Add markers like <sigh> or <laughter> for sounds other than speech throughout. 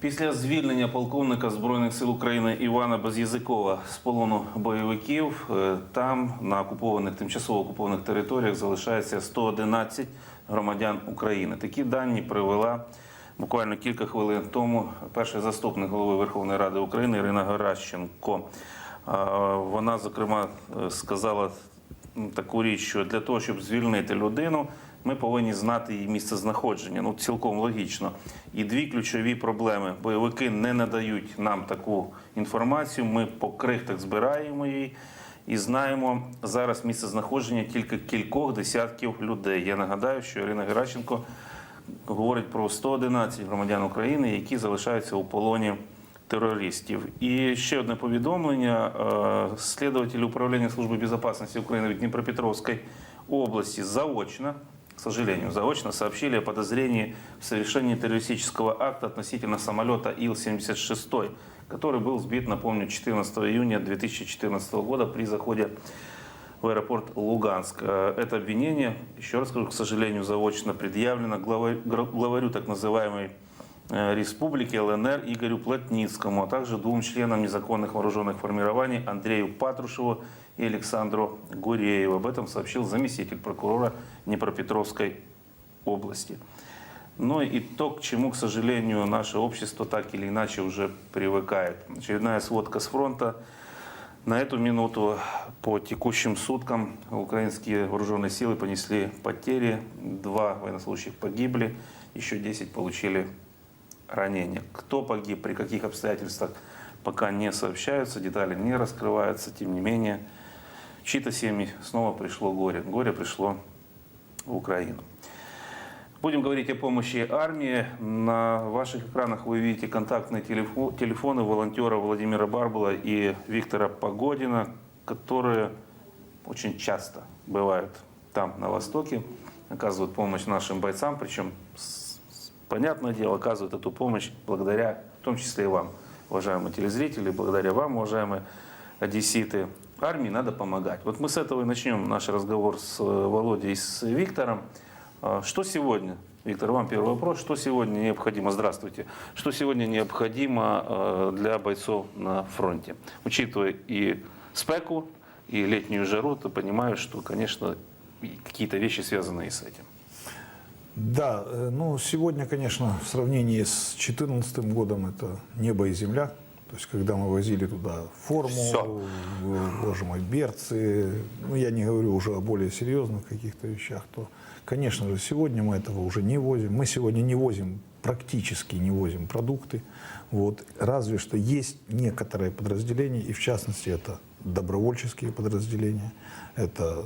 Після звільнення полковника Збройних сил України Івана Без'язикова з полону бойовиків, е, там на окупованих тимчасово окупованих територіях залишається 111 громадян України. Такі дані привела буквально кілька хвилин тому перший заступник голови Верховної Ради України Ірина Геращенко. А, Вона, зокрема, е, сказала таку річ, що для того, щоб звільнити людину, ми повинні знати її місце знаходження. Ну, цілком логічно. І дві ключові проблеми. Бойовики не надають нам таку інформацію. Ми по крихтах збираємо її і знаємо зараз місце знаходження тільки кількох десятків людей. Я нагадаю, що Ірина Геращенко говорить про 111 громадян України, які залишаються у полоні терористів. І ще одне повідомлення. Е, управління Служби безопасности України в Днепропетровской области заочно, к сожалению, заочно сообщили о подозрении в совершении террористического акта относительно самолета Ил-76, который был сбит, напомню, 14 июня 2014 года при заходе в аэропорт Луганск. Э, Это обвинение, еще раз скажу, к сожалению, заочно предъявлено главарю, так называемой э, республики ЛНР Игорю Плотницкому, а также двум членам незаконных вооруженных формирований Андрею Патрушеву и Александру Гурееву. Об этом сообщил заместитель прокурора Днепропетровской области. Но и то, к чему, к сожалению, наше общество так или иначе уже привыкает. Очередная сводка с фронта. На эту минуту по текущим суткам украинские вооруженные силы понесли потери. Два военнослужащих погибли, еще 10 получили ранения. Кто погиб, при каких обстоятельствах, пока не сообщаются, детали не раскрываются. Тем не менее, чьи-то семьи снова пришло горе. Горе пришло в Украину. Будем говорить о помощи армии. На ваших экранах вы видите контактные телефо- телефоны волонтера Владимира Барбула и Виктора Погодина, которые очень часто бывают там, на Востоке, оказывают помощь нашим бойцам, причем, понятное дело, оказывают эту помощь благодаря, в том числе и вам, уважаемые телезрители, благодаря вам, уважаемые одесситы. Армии надо помогать. Вот мы с этого и начнем наш разговор с э, Володей и с Виктором. А, Что сегодня, Виктор, вам первый вопрос, что сегодня необходимо, здравствуйте, что сегодня необходимо э, для бойцов на фронте? Учитывая и спеку, и летнюю жару, ты понимаешь, что, конечно, какие-то вещи связаны и с этим. Да, э, ну сегодня, конечно, в сравнении с 2014 годом это небо и земля. То есть, когда мы возили туда форму, Всё. э, боже мой, берцы, ну я не говорю уже о более серьезных каких-то вещах, то, конечно же, сегодня мы этого уже не возим. Мы сегодня не возим, практически не возим продукты. Вот. Разве что есть некоторые подразделения, и в частности это добровольческие подразделения, это,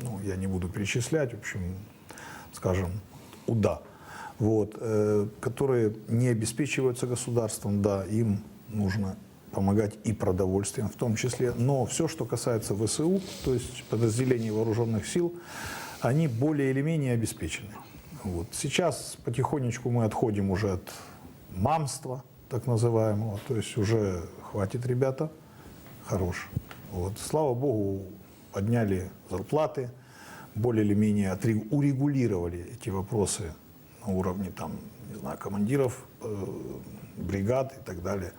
ну, я не буду перечислять, в общем, скажем, УДА, вот, э, которые не обеспечиваются государством, да, им нужно помогать и продовольствием в том числе. Но все, что касается ВСУ, то есть подразделений вооруженных сил, они более или менее обеспечены. Вот. Сейчас потихонечку мы отходим уже от мамства, так называемого, то есть уже хватит, ребята, хорош. Вот. Слава богу, подняли зарплаты, более или менее урегулировали эти вопросы на уровне там, не знаю, командиров э, бригад и так далее.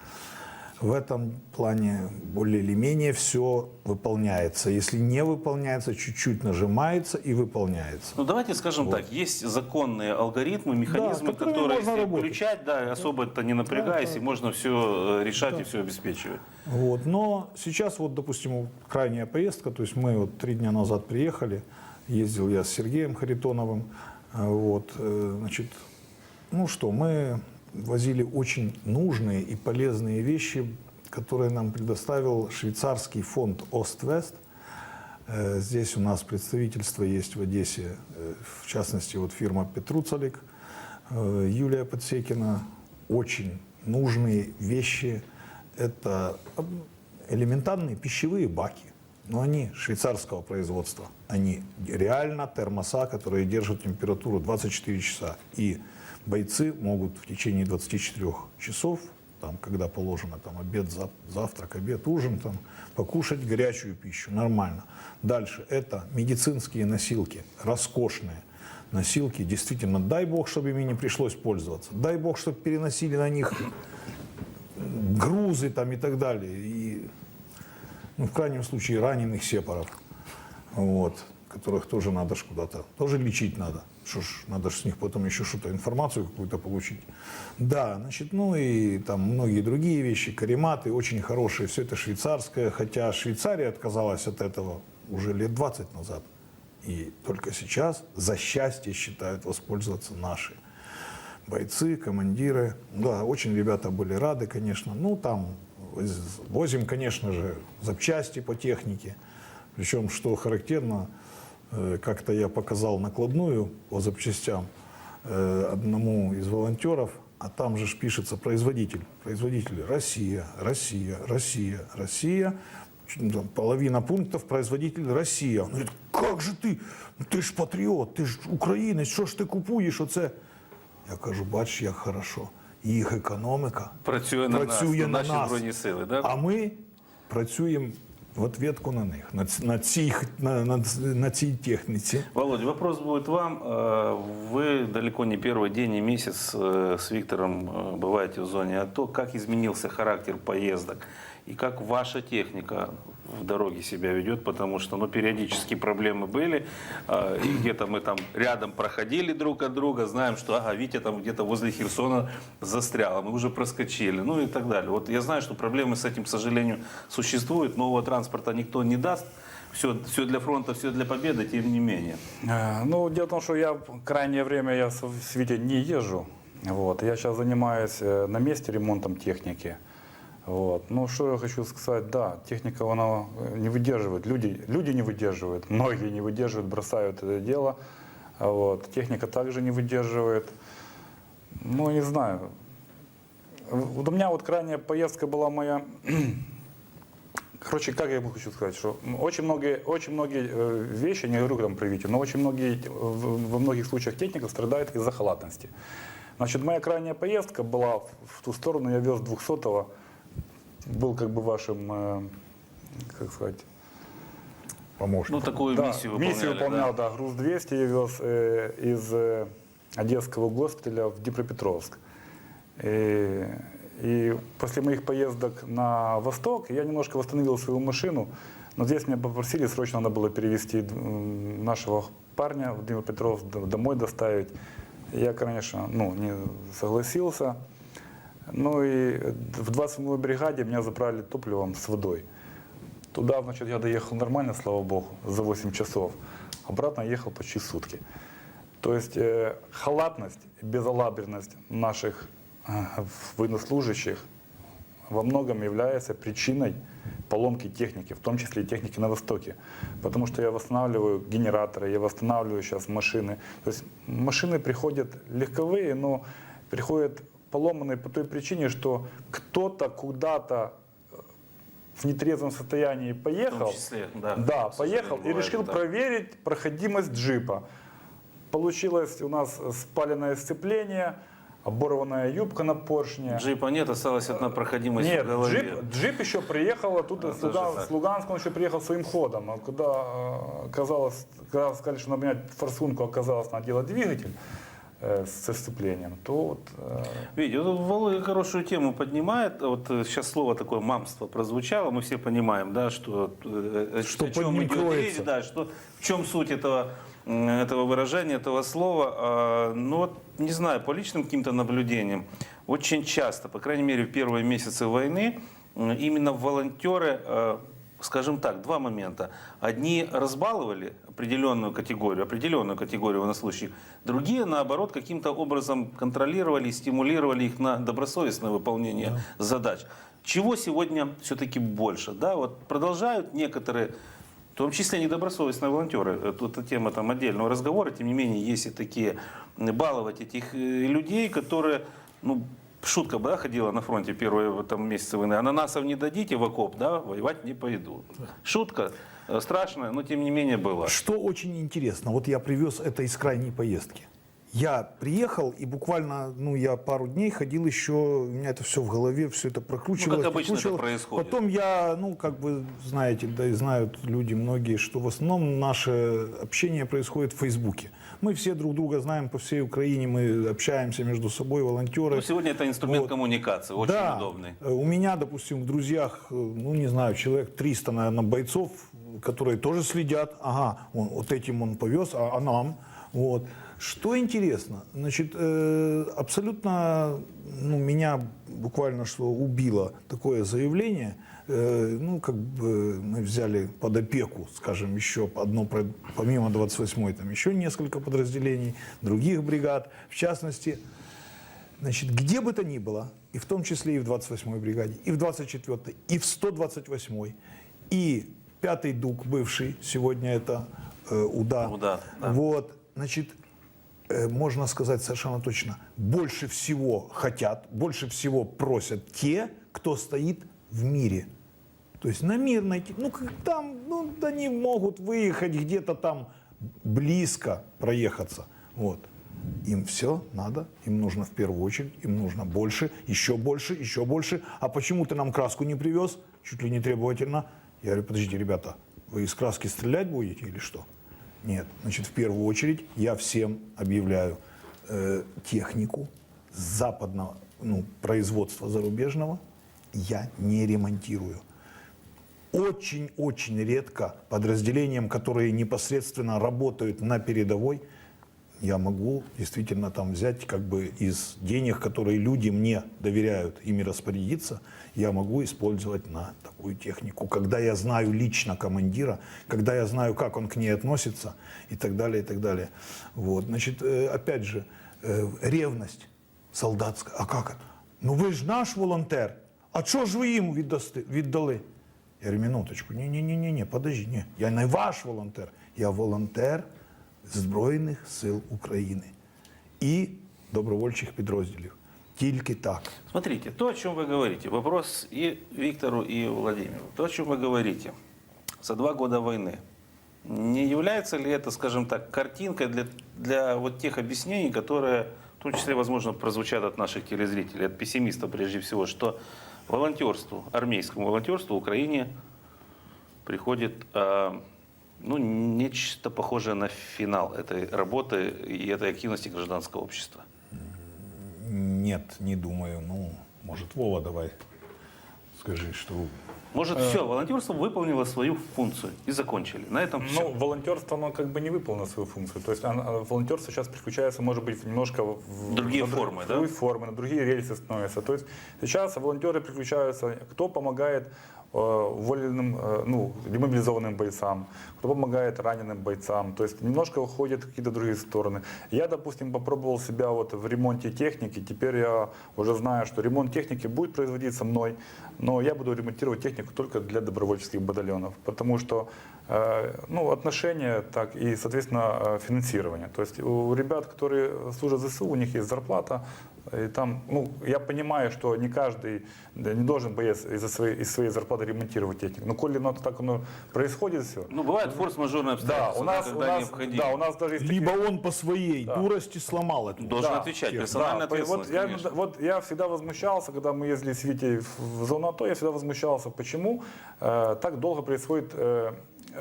В этом плане более или менее все выполняется. Если не выполняется, чуть-чуть нажимается и выполняется. Ну, давайте скажем так, есть законные алгоритмы, механизмы, которыми которые можно если работать. включать, да, особо это не напрягаясь, и можно все решать и все обеспечивать. Вот. Но сейчас вот, допустим, крайняя поездка, то есть мы вот три дня назад приехали, ездил я с Сергеем Харитоновым, а, вот, э, значит, ну что, мы возили очень нужные и полезные вещи, которые нам предоставил швейцарский фонд Ост-Вест. Э, Здесь у нас представительство есть в Одессе, э, в частности, вот фирма Петруцалик, э, Юлия Подсекина. Очень нужные вещи. Это элементарные пищевые баки. Но они швейцарского производства. Они реально термоса, которые держат температуру 24 часа. И бойцы могут в течение 24 часов, там, когда положено там, обед, зав- завтрак, обед, ужин, там, покушать горячую пищу. Нормально. Дальше это медицинские носилки, роскошные. носилки. Действительно, дай бог, чтобы ими не пришлось пользоваться. Дай бог, чтобы переносили на них грузы там и так далее. И, ну, в крайнем случае, раненых сепаров, вот, которых тоже надо ж куда-то, тоже лечить надо. Что ж, надо же с них потом еще что-то, информацию какую-то получить. Да, значит, ну и там многие другие вещи, карематы очень хорошие, все это швейцарское, хотя Швейцария отказалась от этого уже лет 20 назад. И только сейчас за счастье считают воспользоваться наши бойцы, командиры. Да, очень ребята были рады, конечно. Ну, там воз- возим, конечно же, запчасти по технике. Причем, что характерно, как-то я показал накладную по запчастям э, одному из волонтеров, а там же ж пишется производитель. Производитель Россия, Россия, Россия, Россия. Чуть, там Половина пунктов производитель Россия. Он говорит, как же ти? Ну, Ти ж патріот, ти ж українець, що ж ти купуєш оце? Я кажу, бач, як хорошо. Їх економіка Працює на нас, працює на на наші нас. Збройні Сили, да? А ми працюємо в ответку на них, на, ц- на, цій, на, на, на цій техніці. Володя, вопрос будет вам. Э, Вы далеко не первый день и месяц э, с Виктором э, бываете в зоне АТО. Как изменился характер поездок? И как ваша техника в дороге себя ведет? Потому что ну, периодически проблемы были. э, И где-то мы там рядом проходили друг от друга. Знаем, что ага, Витя там где-то возле Херсона застрял. а Мы уже проскочили. Ну и так далее. Вот я знаю, что проблемы с этим, к сожалению, существуют. Нового транспорта никто не даст. Все, все для фронта, все для победы, тем не менее. Э, Ну, дело в том, что я в крайнее время я с Витей не езжу. Вот. Я сейчас занимаюсь э, на месте ремонтом техники. Вот. Ну, что я хочу сказать, да, техника, она э, не выдерживает, люди, люди не выдерживают, <laughs> многие не выдерживают, бросают это дело. Вот. Техника также не выдерживает. Ну, не знаю. Вот у меня вот крайняя поездка была моя <clears throat> Короче, как я бы хочу сказать, что очень многие, очень многие э, вещи, не говорю там про Витю, но очень многие, э, во многих случаях техника страдает из-за халатности. Значит, моя крайняя поездка была в- ту сторону, я вез 200-го, был как бы вашим, э, как сказать, Помощник. Ну, такую да, миссию выполняли. миссию выполнял, да? да. груз 200 я вез э, из э, Одесского госпиталя в Днепропетровск. И, и после моих поездок на восток я немножко восстановил свою машину, но здесь меня попросили, срочно надо было перевести нашего парня в Днепропетровск, домой доставить. Я, конечно, ну, не согласился. Ну и в 27-й бригаде меня заправили топливом с водой. Туда, значит, я доехал нормально, слава богу, за 8 часов. Обратно ехал почти сутки. То есть э, халатность, безалаберность наших э, военнослужащих во многом является причиной поломки техники, в том числе и техники на Востоке. Потому что я восстанавливаю генераторы, я восстанавливаю сейчас машины. То есть машины приходят легковые, но приходят поломанные по той причине, что кто-то куда-то в нетрезвом состоянии поехал, числе, да. да, поехал и бывает решил так. проверить проходимость джипа. Получилось у нас спаленное сцепление, оборванная юбка на поршне. Джипа нет, осталась одна проходимость Нет, в голове. джип, джип еще приехал оттуда, А, с, Луган- с Луганска он еще приехал своим ходом. А когда э, оказалось, когда сказали, что надо менять форсунку, оказалось, надо делать двигатель э, со сцеплением, то вот э, Видите, вот Володя хорошую тему поднимает. Вот э, сейчас слово такое «мамство» прозвучало. Мы все понимаем, да, что, Что о чем идет речь, да, что, в чем суть этого, этого выражения, этого слова. А, Ну вот, не знаю, по личным каким-то наблюдениям, очень часто, по крайней мере, в первые месяцы войны, именно волонтеры, скажем так, два момента. Одни разбаловали определенную категорию, определенную категорию военнослужащих, другие, наоборот, каким-то образом контролировали, стимулировали их на добросовестное выполнение задач. Чего сегодня все-таки больше? Да, вот продолжают некоторые в том числе недобросовестные волонтеры. Это, это тема там отдельного разговора. Тем не менее, есть и такие баловать этих э, людей, которые, ну, шутка да, ходила на фронте первые там, месяцы войны. Ананасов не дадите в окоп, да, воевать не пойду. Шутка э, страшная, но тем не менее была. Что очень интересно, вот я привез это из крайней поездки. Я приехал, и буквально, ну, я пару дней ходил еще, у меня это все в голове, все это прокручивалось. Ну, как обычно это прокручивалось. происходит. Потом я, ну, как бы, знаете, да и знают люди многие, что в основном наше общение происходит в Фейсбуке. Мы все друг друга знаем по всей Украине, мы общаемся между собой, волонтеры. Ну, сегодня это инструмент Вот. коммуникации, очень да, удобный. э, У меня, допустим, в друзьях, э, ну не знаю, человек 300, наверное, бойцов, которые тоже следят. Ага, он, вот этим он повез, а, а нам? Вот. Что интересно, значит, э, абсолютно ну, меня буквально что убило такое заявление. Э, ну, как бы мы взяли под опеку, скажем, еще одно, помимо 28-й, там еще несколько подразделений, других бригад. В частности, Значит, где бы то ни было, и в том числе и в 28-й бригаде, и в 24-й, и в 128-й, и 5-й ДУК бывший, сегодня это э, УДА. УДА, да. Вот, значит, можно сказать совершенно точно, больше всего хотят, больше всего просят те, кто стоит в мире. То есть на мир найти. Ну, там, ну, они могут выехать где-то там близко проехаться. Вот. Им все надо, им нужно в первую очередь, им нужно больше, еще больше, еще больше. А почему ты нам краску не привез? Чуть ли не требовательно. Я говорю, подождите, ребята, вы из краски стрелять будете или что? Нет. Значит, в первую очередь я всем объявляю э, технику западного ну, производства зарубежного я не ремонтирую очень-очень редко подразделениям, которые непосредственно работают на передовой, я могу действительно там взять как бы из денег, которые люди мне доверяют, ими распорядиться, я могу использовать на такую технику. Когда я знаю лично командира, когда я знаю, как он к ней относится и так далее, и так далее. Вот, значит, э, опять же, э, ревность солдатская. А как это? Ну ви ж наш волонтер. А що ж ви їм віддасти, віддали? Я говорю, минуточку, ні-ні-ні, подожди, ні. Я не ваш волонтер, я волонтер Збройних сил України і добровольчих підрозділів. Тільки так. Смотрите, то, о чем вы говорите, вопрос и Виктору, и Владимиру. То, о чем вы говорите, за два года войны, не является ли это, скажем так, картинкой для, для вот тех объяснений, которые, в том числе, возможно, прозвучат от наших телезрителей, от пессимистов прежде всего, что волонтерству, армейскому волонтерству в Украине приходит а, ну, нечто похожее на финал этой работы и этой активности гражданского общества? Нет, не думаю. Ну, может, Вова, давай скажи, что Может, все, волонтерство выполнило свою функцию и закончили. На этом все. Ну, волонтерство, оно как бы не выполнило свою функцию. То есть оно- оно- волонтерство сейчас переключается, может быть, немножко в Другие на формы, в да? другие формы, на другие рельсы становятся. То есть сейчас волонтеры переключаются, кто помогает э, уволенным, э, ну, демобилизованным бойцам, кто помогает раненым бойцам. То есть немножко уходят в какие-то другие стороны. Я, допустим, попробовал себя вот в ремонте техники. Теперь я уже знаю, что ремонт техники будет производиться мной, но я буду ремонтировать технику только для добровольческих батальонов, потому что э, ну, отношения, так и, соответственно, э, финансирование. То есть у ребят, которые служат ЗСУ, у них есть зарплата, и там, ну, я понимаю, что не каждый, да, не должен боец из-за своей, из своей зарплаты ремонтировать технику. Но коли оно так оно происходит все. Ну, бывают форс-мажорные Да, обстоятельства, у нас, у нас, необходимо. да, у нас даже есть такие- либо он по своей дурости сломал эту. Должен Да, отвечать, тех- персональная Да, вот я, вот я всегда возмущался, когда мы ездили с Витей в зону АТО, я всегда возмущался, почему э, так долго происходит э,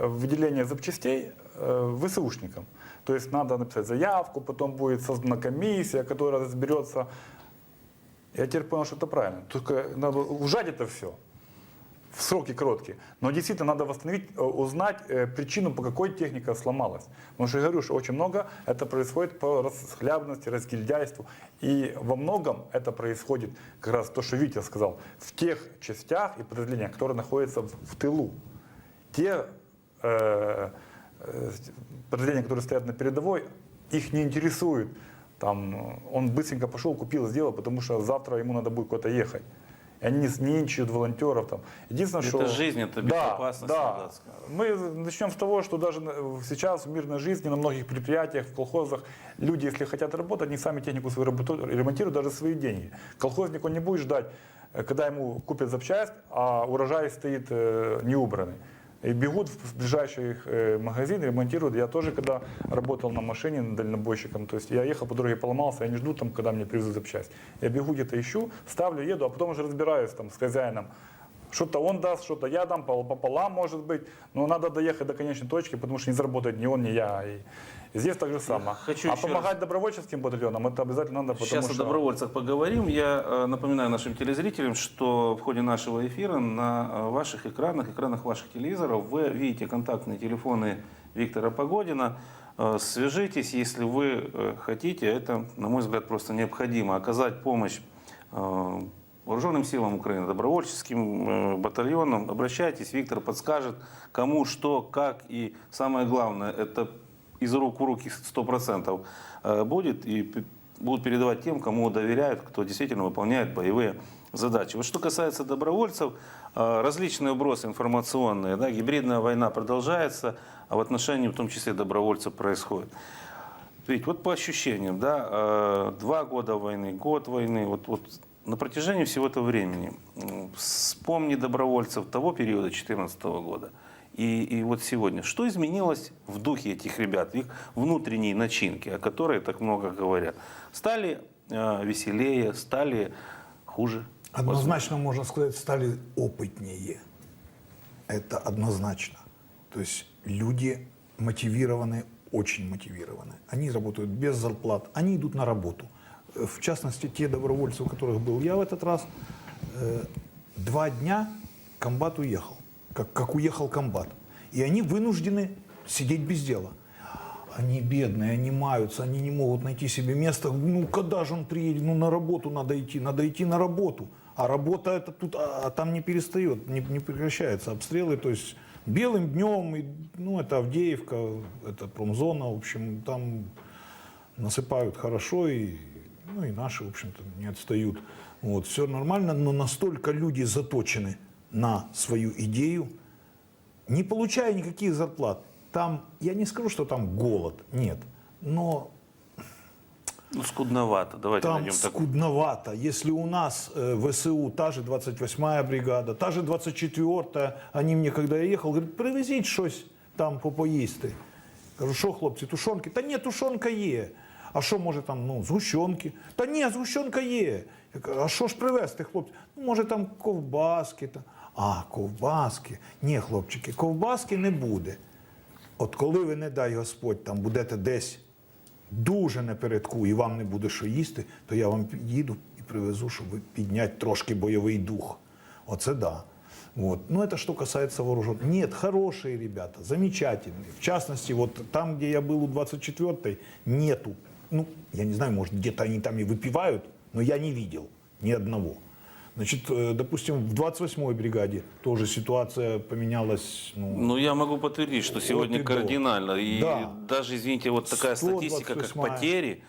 выделение запчастей э, ВСУшникам. То есть надо написать заявку, потом будет создана комиссия, которая разберется. Я теперь понял, что это правильно. Только надо ужать это все в сроки короткие. Но действительно надо восстановить, э, узнать э, причину, по какой техника сломалась. Потому что я говорю, что очень много это происходит по расхлябности, разгильдяйству. И во многом это происходит, как раз то, что Витя сказал, в тех частях и подразделениях, которые находятся в, тылу. Те э, подразделения, которые стоят на передовой, их не интересует. Там, э, он быстренько пошел, купил, сделал, потому что завтра ему надо будет куда-то ехать. И они не, ищут волонтеров. Там. Единственное, Это что... жизнь, это Да, безопасность да. солдатская. Мы начнем с того, что даже сейчас в мирной жизни на многих предприятиях, в колхозах, люди, если хотят работать, они сами технику свою работу- ремонтируют даже свои деньги. Колхозник, он не будет ждать, э, когда ему купят запчасть, а урожай стоит э, неубранный. И бегут в ближайший э, магазин, ремонтируют. Я тоже, когда работал на машине дальнобойщиком, то есть я ехал по дороге, поломался, я не жду, там, когда мне привезут запчасть. Я бегу где-то ищу, ставлю, еду, а потом уже разбираюсь там, с хозяином, Что-то он даст, что-то я дам, пол- пополам может быть. Но надо доехать до конечной точки, потому что не заработает ни он, ни я. И, здесь так же самое. хочу а помогать добровольческим батальонам, это обязательно надо, потому Сейчас о что... добровольцах поговорим. Я э, напоминаю нашим телезрителям, что в ходе нашего эфира на э, ваших экранах, экранах ваших телевизоров вы видите контактные телефоны Виктора Погодина. Э, Свяжитесь, если вы хотите. Это, на мой взгляд, просто необходимо. Оказать помощь вооруженным силам Украины, добровольческим э, батальонам. Обращайтесь, Виктор подскажет, кому, что, как. И самое главное, это из рук в руки 100% э, будет и будут передавать тем, кому доверяют, кто действительно выполняет боевые задачи. Вот что касается добровольцев, э, различные убросы информационные, да, гибридная война продолжается, а в отношении в том числе добровольцев происходит. Ведь вот по ощущениям, да, два года войны, год войны, вот, вот на протяжении всего этого времени вспомни добровольцев того периода 2014 года и, и вот сегодня. Что изменилось в духе этих ребят, их внутренней начинке, о которой так много говорят? Стали э, веселее, стали хуже? Однозначно, можно сказать, стали опытнее. Это однозначно. То есть люди мотивированы, очень мотивированы. Они работают без зарплат, они идут на работу. В частности, те добровольцы, у которых был я в этот раз, э, два дня комбат уехал, как, как уехал комбат. И они вынуждены сидеть без дела. Они бедные, они маются, они не могут найти себе место. Ну, когда же он приедет? Ну, на работу надо идти, надо идти на работу. А работа это тут, а, а там не перестает, не, не прекращаются обстрелы. То есть белым днем, и, ну, это Авдеевка, это промзона, в общем, там насыпают хорошо, и, ну, и наши, в общем-то, не отстают. Вот, все нормально, но настолько люди заточены на свою идею, не получая никаких зарплат. Там, я не скажу, что там голод, нет, но Ну, скудновато. Давайте там найдем такую. скудновато. Если у нас э, ВСУ, та же 28-я бригада, та же 24-я, они мне, когда я ехал, говорят, привезіть щось там попоїсти. Кажу, що хлопці, тушонки? Та ні, тушонка є. А що може там, ну, згущенки? Та ні, згущенка є. Я кажу, а що ж привезти, хлопці? Ну, може там ковбаски. Та... А, ковбаски. Ні, хлопчики, ковбаски не буде. От коли ви, не дай Господь, там будете десь дуже напередку і вам не буде що їсти, то я вам їду і привезу, щоб ви підняти трошки бойовий дух. Оце да. Вот. Ну, это что касается вооруженных. Нет, хорошие ребята, замечательные. В частности, вот там, где я был у 24-й, нету. Ну, я не знаю, может, где-то они там и выпивают, но я не видел ни одного. Значит, э, допустим, в 28-й бригаде тоже ситуация поменялась. Ну, Ну, я могу подтвердить, что сегодня и до. кардинально. И Да. даже, извините, вот такая статистика, как 128-я. потери,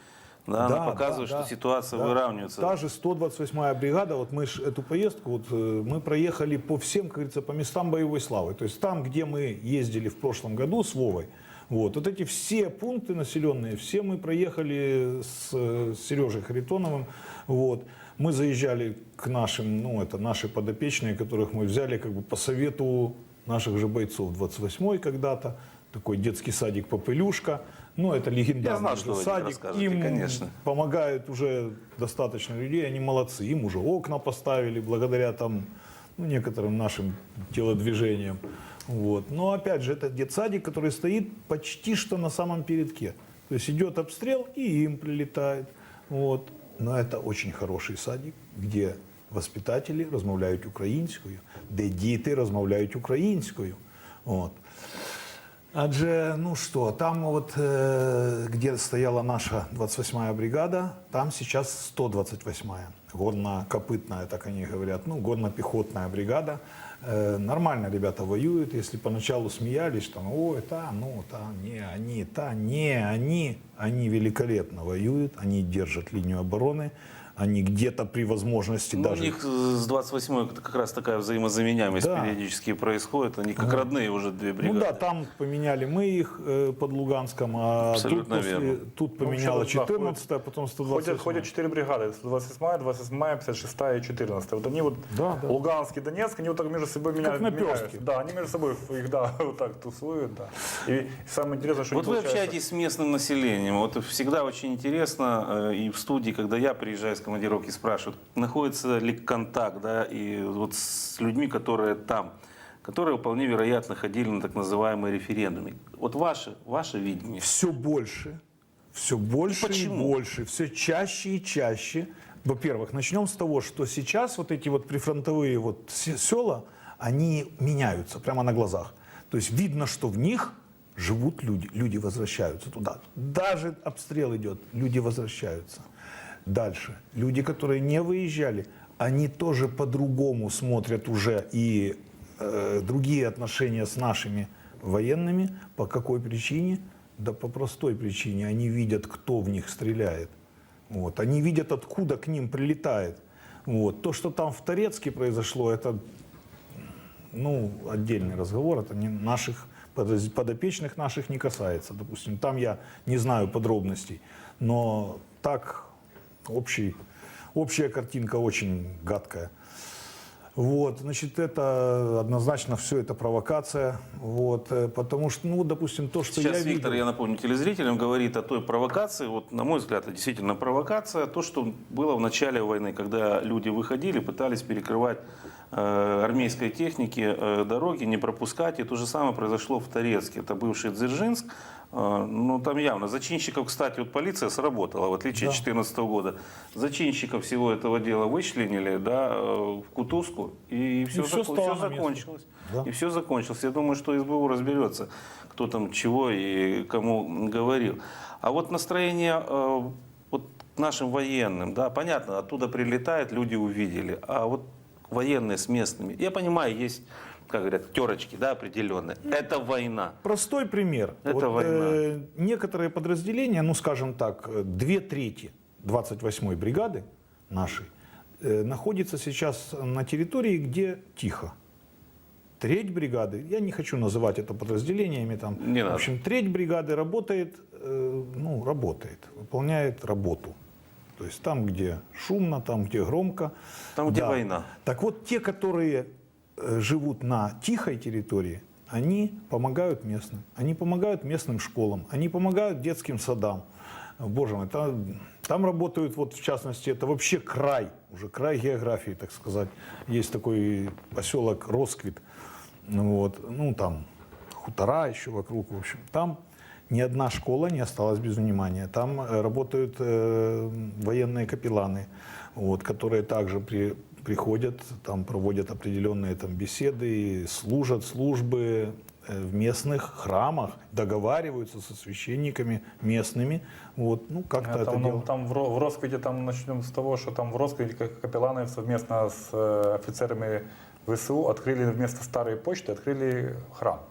да, она показывает, да, что ситуация да. выравнивается. Та же 128-я бригада, вот мы ж эту поездку, вот, э, мы проехали по всем, как говорится, по местам боевой славы. То есть там, где мы ездили в прошлом году с Вовой, вот, вот эти все пункты населенные, все мы проехали с, э, Сережей Харитоновым. Вот. Мы заезжали к нашим, ну, это наши подопечные, которых мы взяли как бы по совету наших же бойцов. 28-й когда-то, такой детский садик Попелюшка. Ну, это легендарный Я знал, что садик. Им конечно. помогают уже достаточно людей, они молодцы. Им уже окна поставили благодаря там, ну, некоторым нашим телодвижениям. Вот. Но опять же, это детсадик, который стоит почти что на самом передке. То есть идет обстрел, и им прилетает. Вот. Но это очень хороший садик, где воспитатели розмовляють українською, де діти розмовляють українською. От. Адже, ну что, там вот, э, где стояла наша 28-я бригада, там сейчас 128-я, горно-копытная, так они говорят, ну, горно-пехотная бригада. Э, нормально ребята воюют, если поначалу смеялись, там, ой, та, ну, та, не, они, та, не, они, они великолепно воюют, они держат линию обороны, они где-то при возможности Ну, даже... У них с 28-й как раз такая взаимозаменяемость Да. периодически происходит. Они как родные уже две бригады. Ну да, там поменяли мы их э, под Луганском, а тут, после- тут поменяла общем, да, 14 а потом 128 Ходят, ходят четыре бригады, 128, 27, 56 и 14. Вот они вот, Да, да. Луганск и Донецк, они вот так между собой меняют. наперстки. меняются. Да, они между собой их, да, <laughs> вот так тусуют, да. И самое интересное, что Вот вы получается- общаетесь с местным населением. Вот всегда очень интересно э, и в студии, когда я приезжаю с командировке спрашивают, находится ли контакт, да, и вот с людьми, которые там, которые вполне вероятно ходили на так называемые референдумы. Вот ваше, ваше видение. все больше, все больше и, почему? больше, все чаще и чаще. Во-первых, начнем с того, что сейчас вот эти вот прифронтовые вот се- села, они меняются прямо на глазах. То есть видно, что в них живут люди, люди возвращаются туда. Даже обстрел идет, люди возвращаются. Дальше. Люди, которые не выезжали, они тоже по-другому смотрят уже и э, другие отношения с нашими военными. По какой причине? Да по простой причине. Они видят, кто в них стреляет. Вот. Они видят, откуда к ним прилетает. Вот. То, что там в Торецке произошло, это ну, отдельный разговор, это не наших подопечных наших не касается. Допустим, там я не знаю подробностей, но так общий, общая картинка очень гадкая. Вот, значит, это однозначно все это провокация, вот, э, потому что, ну, допустим, то, что Сейчас я Виктор, видел, я напомню, телезрителям говорит о той провокации. Вот, на мой взгляд, это действительно провокация. То, что было в начале войны, когда люди выходили, пытались перекрывать армейской технике э, дороги, не пропускать. И то же самое произошло в Торецке. Это бывший Дзержинск. Э, ну, там явно. Зачинщиков, кстати, вот полиция сработала, в отличие от 2014 года. Зачинщиков всего этого дела вычленили да, э, в кутузку, и все, стало на место. закончилось. Да. И все закончилось. Я думаю, что СБУ разберется, кто там чего и кому говорил. А вот настроение э, вот к нашим военным, да, понятно, оттуда прилетает, люди увидели. А вот военные с местными, я понимаю, есть, как говорят, терочки, да, определенные. Это война. Простой пример. Это война. э, некоторые подразделения, ну скажем так, э, две трети 28-й бригады нашей э, находится сейчас на территории, где тихо. Треть бригады, я не хочу называть это подразделениями, там, Не в надо. общем, треть бригады работает, э, ну, работает, выполняет работу. То есть там, где шумно, там, где громко. Там, где война. Так вот, те, которые э, живут на тихой территории, они помогают местным. Они помогают местным школам, они помогают детским садам. Боже мой, там, там работают, вот в частности, это вообще край, уже край географии, так сказать. Есть такой поселок Росквит, вот, ну там хутора еще вокруг, в общем. Там ни одна школа не осталась без внимания. Там э, работают э, военные капелланы, вот, которые также при, приходят, там проводят определенные там, беседы, служат службы э, в местных храмах, договариваются со священниками местными. Вот, ну, как-то это Там, ну, дело. там в, в Росквите, там начнем с того, что там в Росквите капелланы совместно с э, офицерами ВСУ открыли вместо старой почты, открыли храм.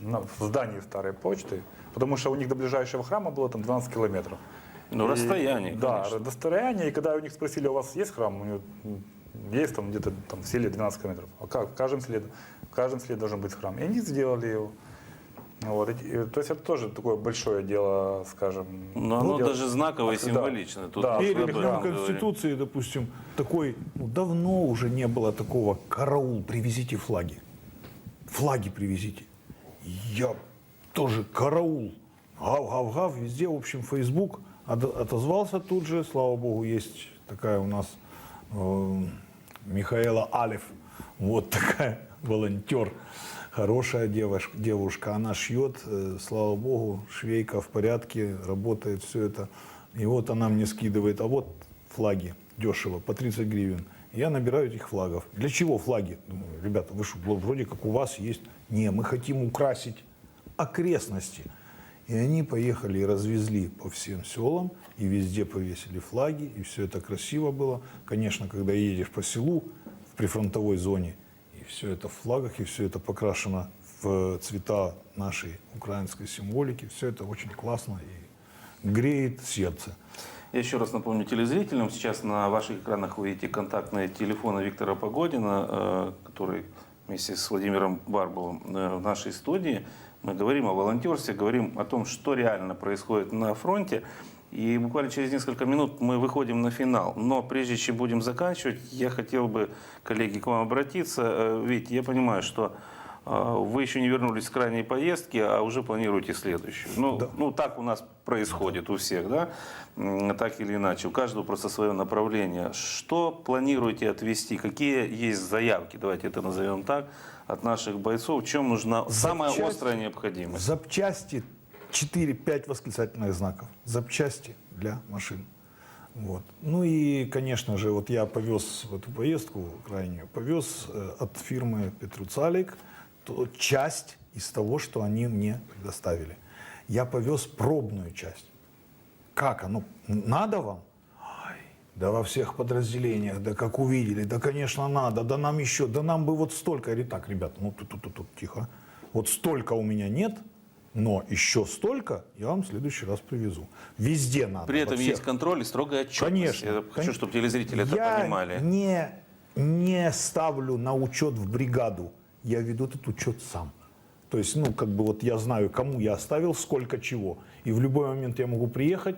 На- в здании старой почты. Потому что у них до ближайшего храма было там 12 километров. Ну, И- расстояние, Да, конечно. расстояние. И когда у них спросили, у вас есть храм? У него есть там где-то там в селе 12 километров. А как? В каждом селе, в каждом селе должен быть храм. И они сделали его. Вот. и- и- то есть это тоже такое большое дело, скажем. Но оно дело- даже знаковое и Да. символичное. Тут Да, этом днем говорим. Конституции, допустим, такой, ну, давно уже не было такого караул, привезите флаги. Флаги привезите. Я тоже караул. Гав-гав-гав, везде, в общем, Facebook от- отозвался тут же, слава богу, есть такая у нас э, Михаэла Алев, вот такая <laughs> волонтер, хорошая девушка, девушка, она шьет, э, слава богу, швейка в порядке, работает все это. И вот она мне скидывает, а вот флаги, дешево, по 30 гривен. Я набираю этих флагов. Для чего флаги? Думаю, ребята, вы что, вроде как у вас есть. Не, мы хотим украсить окрестности. И они поехали и развезли по всем селам, и везде повесили флаги, и все это красиво было. Конечно, когда едешь по селу в прифронтовой зоне, и все это в флагах, и все это покрашено в цвета нашей украинской символики, все это очень классно и греет сердце. Я еще раз напомню телезрителям, сейчас на ваших экранах вы видите контактные телефоны Виктора Погодина, э, который вместе с Владимиром Барбовым э, в нашей студии. Мы говорим о волонтерстве, говорим о том, что реально происходит на фронте. И буквально через несколько минут мы выходим на финал. Но прежде чем будем заканчивать, я хотел бы, коллеги, к вам обратиться. Э, Ведь я понимаю, что вы еще не вернулись с крайней поездки, а уже планируете следующую. Ну, Да. ну так у нас происходит у всех, да? Так или иначе. У каждого просто свое направление. Что планируете отвести? Какие есть заявки, давайте это назовем так, от наших бойцов? В чем нужна самая Запчасти. острая необходимость? Запчасти 4-5 восклицательных знаков. Запчасти для машин. Вот. Ну и, конечно же, вот я повез в эту поездку крайнюю, повез э, от фирмы Петруцалик то- часть из того, что они мне предоставили. Я повез пробную часть. Как оно? Надо вам? Ай, да во всех подразделениях, да как увидели, да, конечно, надо, да нам еще, да нам бы вот столько. Я говорю, так, ребята, ну тут, тут, тут, тут, тихо. Вот столько у меня нет, но еще столько я вам в следующий раз привезу. Везде надо. При этом всех. есть контроль и строгая отчетность. Конечно. Я хочу, Кон- чтобы телезрители это я понимали. Не, не ставлю на учет в бригаду. Я веду этот учет сам. То есть, ну, как бы вот я знаю, кому я оставил, сколько чего. И в любой момент я могу приехать,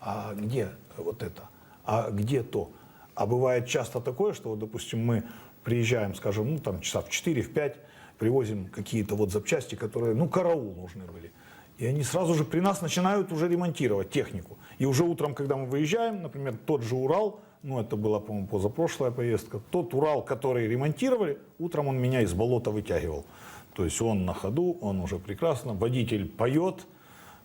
а где вот это? А где то? А бывает часто такое, что, вот, допустим, мы приезжаем, скажем, ну, там, часа в 4, в 5, привозим какие-то вот запчасти, которые, ну, караул нужны были. И они сразу же при нас начинают уже ремонтировать технику. И уже утром, когда мы выезжаем, например, тот же Урал, ну это была, по-моему, позапрошлая поездка, тот Урал, который ремонтировали, утром он меня из болота вытягивал. То есть он на ходу, он уже прекрасно, водитель поет.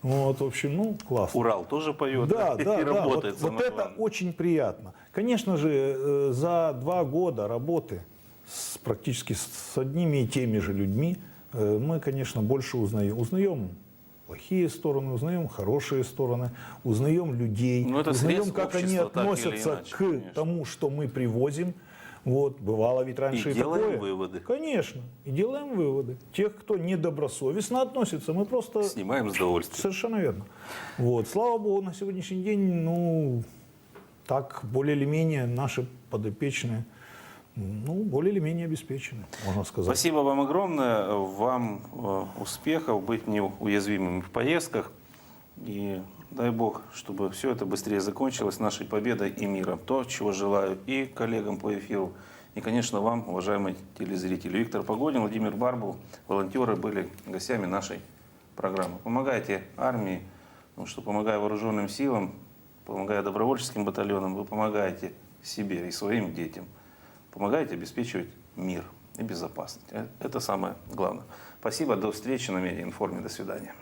Вот, в общем, ну, классно. Урал тоже поет Да, <laughs> и да, да. работает. Вот, вот это главное. очень приятно. Конечно же, э, за два года работы с, практически с одними и теми же людьми э, мы, конечно, больше узнаем. Узнаем плохие стороны, узнаем хорошие стороны, узнаем людей, Ну, это узнаем, как они относятся иначе, к конечно. тому, что мы привозим. Вот, бывало ведь раньше И и, делаем такое. выводы. Конечно, и делаем выводы. Тех, кто недобросовестно относится, мы просто Снимаем с удовольствием. Совершенно верно. Вот. Слава богу, на сегодняшний день, ну, так более или менее наши подопечные, ну, более или менее обеспечены, можно сказать. Спасибо вам огромное. Вам э, успехов, быть неуязвимыми в поездках. И дай бог, чтобы все это быстрее закончилось нашей победой и миром. То, чего желаю и коллегам по эфиру, и, конечно, вам, уважаемые телезрители. Виктор Погодин, Владимир Барбул, волонтеры были гостями нашей программы. Помогайте армии, потому что помогая вооруженным силам, помогая добровольческим батальонам, вы помогаете себе и своим детям. Помогаете обеспечивать мир и безопасность. Э, Это самое главное. Спасибо, до встречи на Медиаинформе. До свидания.